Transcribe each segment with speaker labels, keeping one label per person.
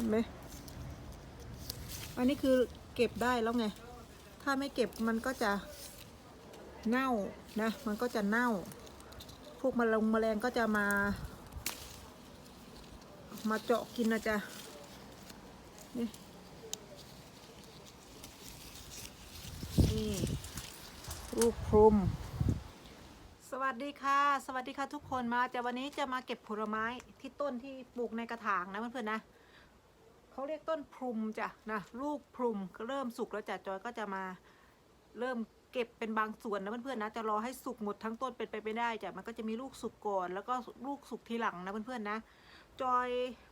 Speaker 1: ห็นไหมอันนี้คือเก็บได้แล้วไง ถ้าไม่เก็บมันก็จะเน่านะ มันก็จะเน่า พวกแมลงแมลงก็จะมา มาเจาะกินนะจ๊ะนี่นี่ลูกพรมสวัสดีค่ะ สวัสดีค่ะทุกคนมาจะวันนี้จะมาเก็บผลไม้ที่ต้นที่ปลูกในกระถางนะเพื่อนๆนะ เขาเรียกต้นพรุมจ้ะนะลูกพรุมก็เริ่มสุกแล้วจ้ะจอยก็จะมาเริ่มเก็บเป็นบางส่วนนะเพื่อนๆนะจะรอให้สุกหมดทั้งต้นเป็นไปไม่ได้จ้ะมันก็จะมีลูกสุกก่อน แล้วก็ลูกสุกทีหลังนะเพื่อนๆนะ จอย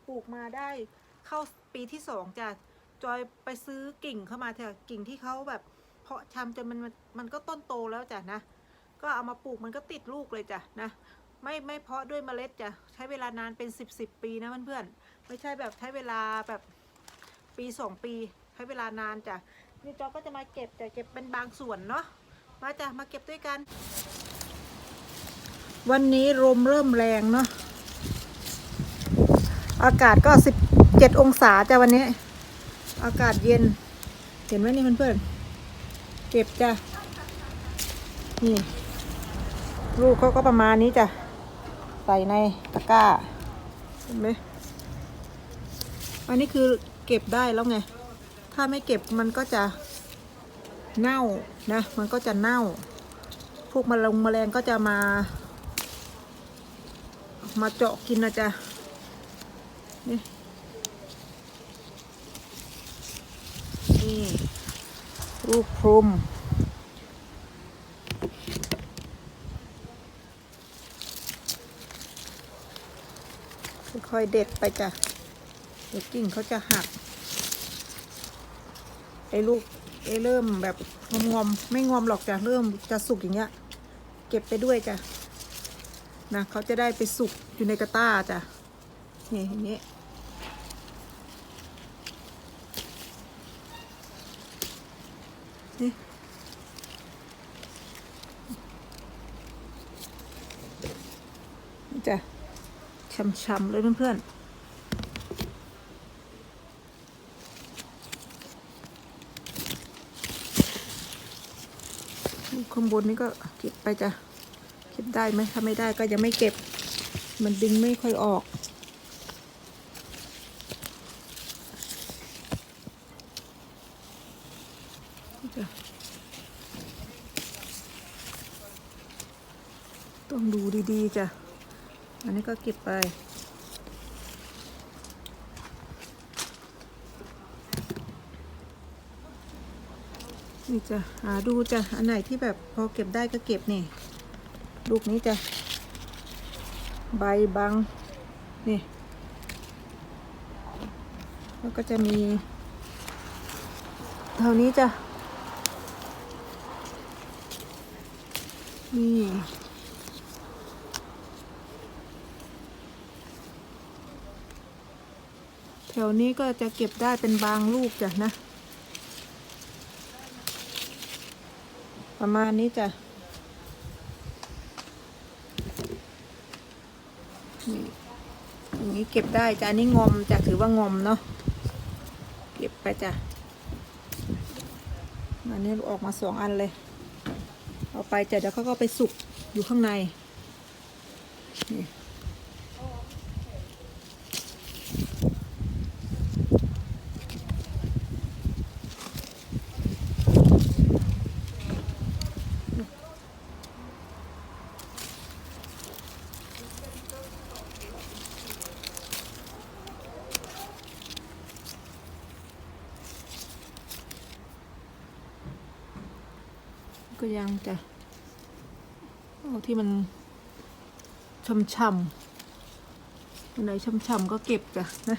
Speaker 1: ปลูกมาได้เข้าปีที่สองจ้ะจอยไปซื้อกิ่งเข้ามาเถอะกิ่งที่เขาแบบ เพาะชำจนมันมันมันก็ต้นโตแล้วจ้ะนะ ก็เอามาปลูกมันก็ติดลูกเลยจ้ะนะไม่ไม่เพาะด้วยเมล็ดจ้ะใช้เวลานานเป็นสิบสิบปีนะเพื่อนๆไม่ใช่แบบใช้เวลาแบบ ปีสองปีใช้เวลานานจ้ะนี่จอก็จะมาเก็บแต่เก็บเป็นบางส่วนเนาะมาจ้ะมาเก็บด้วยกัน วันนี้ลมเริ่มแรงเนาะอากาศก็สิบเจ็ดองศาจ้ะวันนี้ อากาศเย็น เห็นไหมนี่เพื่อนๆเก็บจ้ะนี่ลูกเขาก็ประมาณนี้จ้ะใส่ในตะกร้าเห็นไหมอันนี้คือ เก็บได้แล้วไง ถ้าไม่เก็บมันก็จะเน่านะ มันก็จะเน่า พวกแมลงแมลงก็จะมา มาเจาะกินนะจ๊ะนี่นี่ลูกพรมค่อยๆเด็ดไปจ้ะ เดี๋ยวกิ่งเขาจะหักไอ้ลูกไอ้เริ่มแบบงอมๆไม่งอมหรอกจ้ะเริ่มจะสุกอย่างเงี้ย เก็บไปด้วยจ้ะนะเขาจะได้ไปสุกอยู่ในกระต้าจ้ะนี่อย่างนี้นี่นี่จ้ะช่ำๆเลยเพื่อนๆ ข้างบนนี้ก็เก็บไปจ้ะเก็บได้ไหมถ้าไม่ได้ก็ยังไม่เก็บ มันดึงไม่ค่อยออกต้องดูดีๆจ้ะ อันนี้ก็เก็บไป นี่จะหาดูจะอันไหนที่แบบพอเก็บได้ก็เก็บนี่ ลูกนี้จะใบบางนี่ แล้วก็จะมีเท่านี้จะนี่แถวนี้ก็จะเก็บได้เป็นบางลูกจ้ะนะ ประมาณนี้จ้ะนี่อย่างนี้เก็บได้จ้ะนี่งอมจ้ะถือว่างอมเนาะเก็บไปจ้ะอันนี้ออกมาสองอันเลย เอาไปจ้ะเดี๋ยวเขาก็ไปสุกอยู่ข้างในนี่ ก็ยังจะเอาที่มันช่ำๆอันไหนช่ำๆก็เก็บจ้ะนะ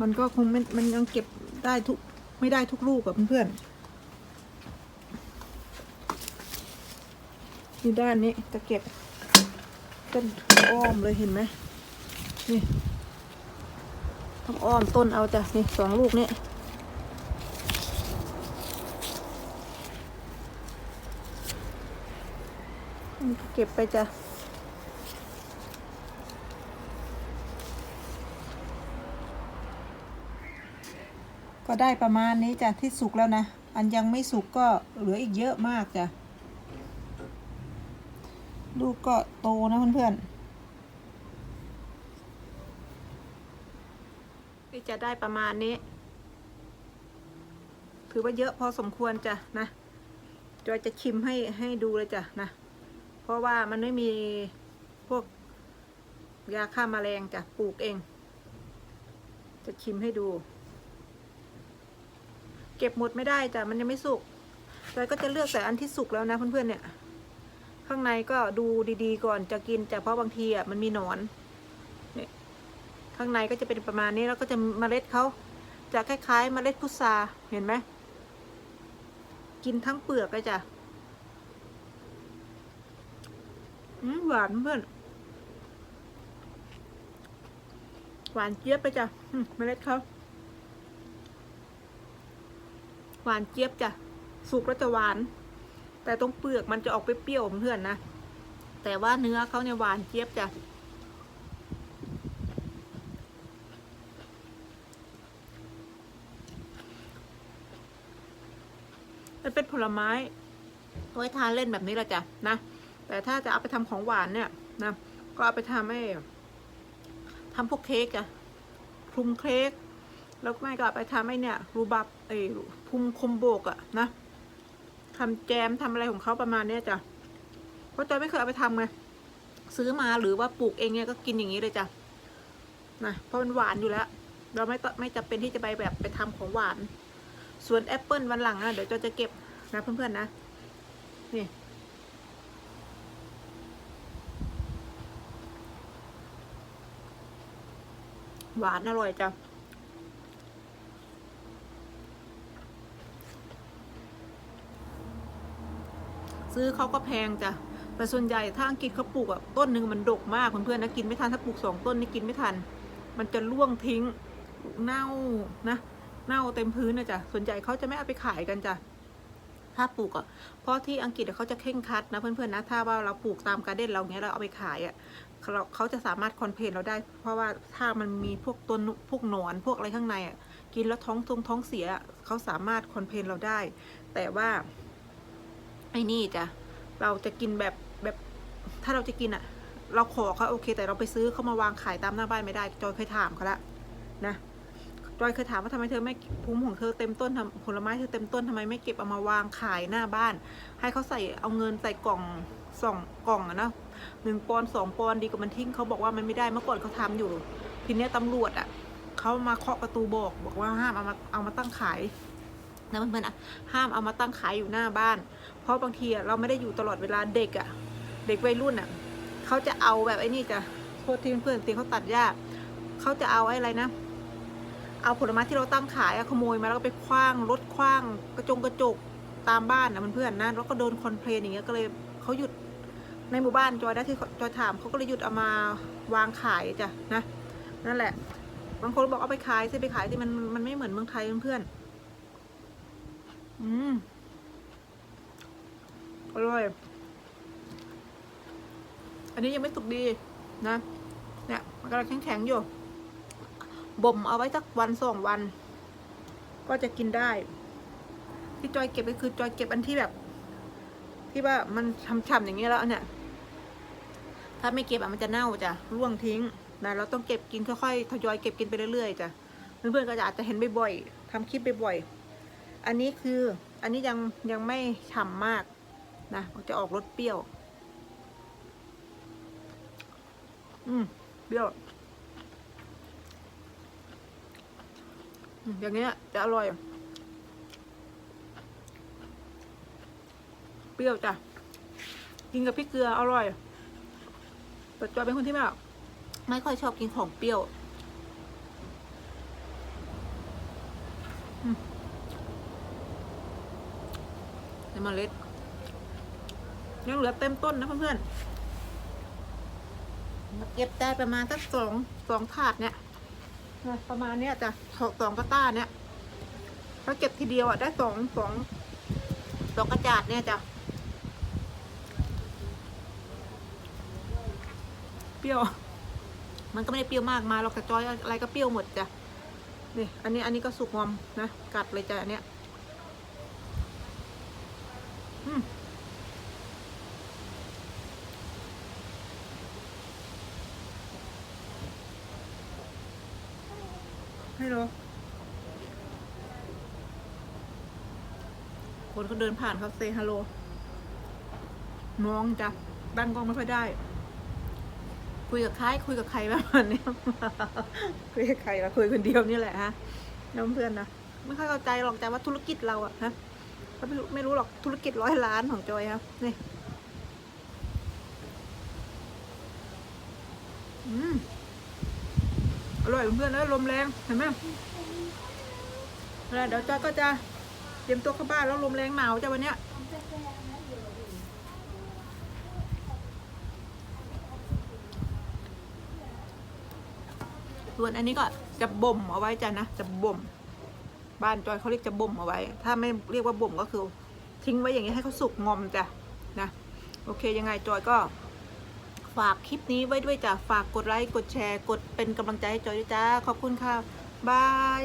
Speaker 1: มันก็คงไม่มันยังเก็บได้ทุกไม่ได้ทุกลูกกับเพื่อนๆอยู่ด้านนี้จะเก็บต้นอ้อมเลยเห็นไหมนี่ต้องอ้อมต้นเอาจ้ะนี่สองลูกนี้ เก็บไปจ้ะก็ได้ประมาณนี้จ้ะที่สุกแล้วนะ อันยังไม่สุกก็เหลืออีกเยอะมากจ้ะ ลูกก็โตนะเพื่อนๆนี่จะได้ประมาณนี้ ถือว่าเยอะพอสมควรจ้ะนะจอยจะชิมให้ให้ดูเลยจ้ะนะ ราะว่ามันไม่มีพวกยาฆ่ามาแมลงจ้ะปลูกเอง จะชิมให้ดู เก็บหมดไม่ได้จ้ะมันยังไม่สุกจอยก็จะเลือกแต่อันที่สุกแล้วนะเพื่อนๆเนี่ยข้างในก็ดูดีๆก่อนจะกินจ้ะเพราะบางทีอะมันมีหนอนเนี่ยข้างในก็จะเป็นประมาณนี้แล้วก็จะเมล็ดเขาจะคล้ายๆเมล็ดพุทราเห็นไหมกินทั้งเปลือกเลยจ้ะอืม หวานเพื่อน หวานเจี๊ยบไปจ้ะเมล็ดเขาหวานเจี๊ยบจ้ะ สุกแล้วจะหวาน แต่ตรงเปลือกมันจะออกเปรี้ยวเพื่อนนะ แต่ว่าเนื้อเขาเนี่ยหวานเจี๊ยบจ้ะมันเป็นผลไม้ไว้ทานเล่นแบบนี้แหละจ้ะนะ แต่ถ้าจะเอาไปทำของหวานเนี่ยนะก็เอาไปทำให้ทำพวกเค้กจ้ะคลุมเค้กแล้วไม่ก็เอาไปทำให้เนี่ยรูบับเอ้พุมคมโบกอะนะทำแจมทำอะไรของเขาประมาณเนี้ยจ้ะเพราะจอยไม่เคยเอาไปทำไงซื้อมาหรือว่าปลูกเองเนี่ยก็กินอย่างนี้เลยจ้ะนะเพราะมันหวานอยู่แล้ว เราไม่ต้องไม่จำเป็นที่จะไปแบบไปทำของหวาน ส่วนแอปเปิลวันหลังนะเดี๋ยวจอยจะเก็บนะเพื่อนๆนะนี่ หวานอร่อยจ้ะซื้อเขาก็แพงจ้ะ แต่ส่วนใหญ่ถ้าอังกฤษเขาปลูกอะต้นหนึ่งมันดกมากเพื่อนๆนะกินไม่ทันถ้าปลูกสองต้นนี่กินไม่ทัน มันจะร่วงทิ้งเน่านะ เน่าเต็มพื้นนะจ้ะ ส่วนใหญ่เขาจะไม่เอาไปขายกันจ้ะ ถ้าปลูกอะเพราะที่อังกฤษเขาจะเข่งคัดนะเพื่อนๆนะ ถ้าว่าเราปลูกตามการเด้นเราเงี้ยเราเอาไปขายอะ เราเขาจะสามารถคอนเพนเราได้ เพราะว่าถ้ามันมีพวกตัวนุพวกหนอนพวกอะไรข้างในอะกินแล้วท้องทรงท้องเสียเขาสามารถคอนเพนเราได้ แต่ว่าไอ้นี่จ้ะเราจะกินแบบแบบถ้าเราจะกินอะ เราขอเขาโอเค แต่เราไปซื้อเขามาวางขายตามหน้าบ้านไม่ได้จอยเคยถามเขาละนะจอยเคยถามว่าทำไมเธอไม่ภูมิของเธอเต็มต้นทำผลไม้เธอเต็มต้นทำไมไม่เก็บเอามาวางขายหน้าบ้าน ให้เขาใส่เอาเงินใส่กล่องส่องกล่องอะนะ หนึ่งปอนสองปอนดีกว่ามันทิ้งเขาบอกว่ามันไม่ได้เมื่อก่อนเขาทำอยู่ ทีเนี้ยตำรวจอะเขามาเคาะประตูบอก บอกว่าห้ามเอามาเอามาตั้งขายนะเพื่อนๆอะห้ามเอามาตั้งขายอยู่หน้าบ้าน เพราะบางทีอะเราไม่ได้อยู่ตลอดเวลาเด็กอะ เด็กวัยรุ่นอะเขาจะเอาแบบไอ้นี่จะโทษทีเพื่อนๆตีเขาตัดหญ้าเขาจะเอาไอ้อะไรนะเอาผลไม้ที่เราตั้งขายอะขโมยมาแล้วก็ไปคว้างรถคว้างกระจงกระจกตามบ้านนะเพื่อนๆนะแล้วก็โดนคอนเพลนอย่างเงี้ยก็เลยเขาหยุด ในหมู่บ้านจอยได้ที่จอยถามเขาก็เลยหยุดเอามาวางขายจ้ะนะนั่นแหละ บางคนบอกเอาไปขายสิไปขายที่มันมันไม่เหมือนเมืองไทยเพื่อนอืมอร่อย อันนี้ยังไม่สุกดีนะ เนี่ยมันกำลังแข็งๆอยู่ บ่มเอาไว้สักวันสองวัน ก็จะกินได้ ที่จอยเก็บก็คือจอยเก็บอันที่แบบ ที่ว่ามันช่ำๆอย่างเงี้ยแล้วเนี่ย ถ้าไม่เก็บอะมันจะเน่าจ้ะร่วงทิ้งนะเราต้องเก็บกินค่อยๆทยอยเก็บกินไปเรื่อยๆจ้ะเพื่อนๆก็จะอาจจะเห็นบ่อยๆทำคลิปบ่อยๆอันนี้คืออันนี้ยังยังไม่ฉ่ำมากนะมันจะออกรสเปรี้ยว อืมเปรี้ยวอย่างเงี้ยจะอร่อย เปรี้ยวจ้ะ กินกับพริกเกลืออร่อย แต่จอยเป็นคนที่แบบไม่ค่อยชอบกินของเปรี้ยวอืมในเมล็ดยังเหลือเต็มต้นนะเพื่อนๆมาเก็บได้ประมาณสักสองสองถาดเนี่ยประมาณเนี้ยจ้ะสองกระต้าเนี่ยถ้าเก็บทีเดียวอะได้สองสองสองกระจาดเนี่ยจ้ะ เปรี้ยว มันก็ไม่ได้เปรี้ยวมากมาหรอกแต่จอยอะไรก็เปรี้ยวหมดจ้ะนี่อันนี้อันนี้ก็สุกงอมนะ กัดเลยจ้ะอันเนี้ยอืมให้เหรอคนเขาเดินผ่านเขาเซฮัลโหลมองจ้ะตั้งกล้องไม่ค่อยได้ คุยกับใครคุยกับใครแบบนี้คุยกับใครละคุยคนเดียวนี่แหละฮะน้องเพื่อนนะไม่ค่อยเข้าใจหรอกจ้ะว่าธุรกิจเราอะฮะเขาไม่รู้ไม่รู้หรอกธุรกิจร้อยล้านของจอยครับนี่อืมอร่อยเพื่อนแล้วลมแรงเห็นไหมแล้วเดี๋ยวจอยก็จะเตรียมตัวเข้าบ้านแล้วลมแรงหนาวจ้ะวันเนี้ย ส่วนอันนี้ก็จะบ่มเอาไว้จ้ะนะ จะบ่ม บ้านจอยเขาเรียกจะบ่มเอาไว้ ถ้าไม่เรียกว่าบ่มก็คือ ทิ้งไว้อย่างนี้ให้เขาสุกงอมจ้ะนะ โอเคยังไงจอยก็ ฝากคลิปนี้ไว้ด้วยจ้ะ ฝากกดไลค์ กดแชร์ กดเป็นกำลังใจให้จอยด้วยจ้า ขอบคุณค่ะ บาย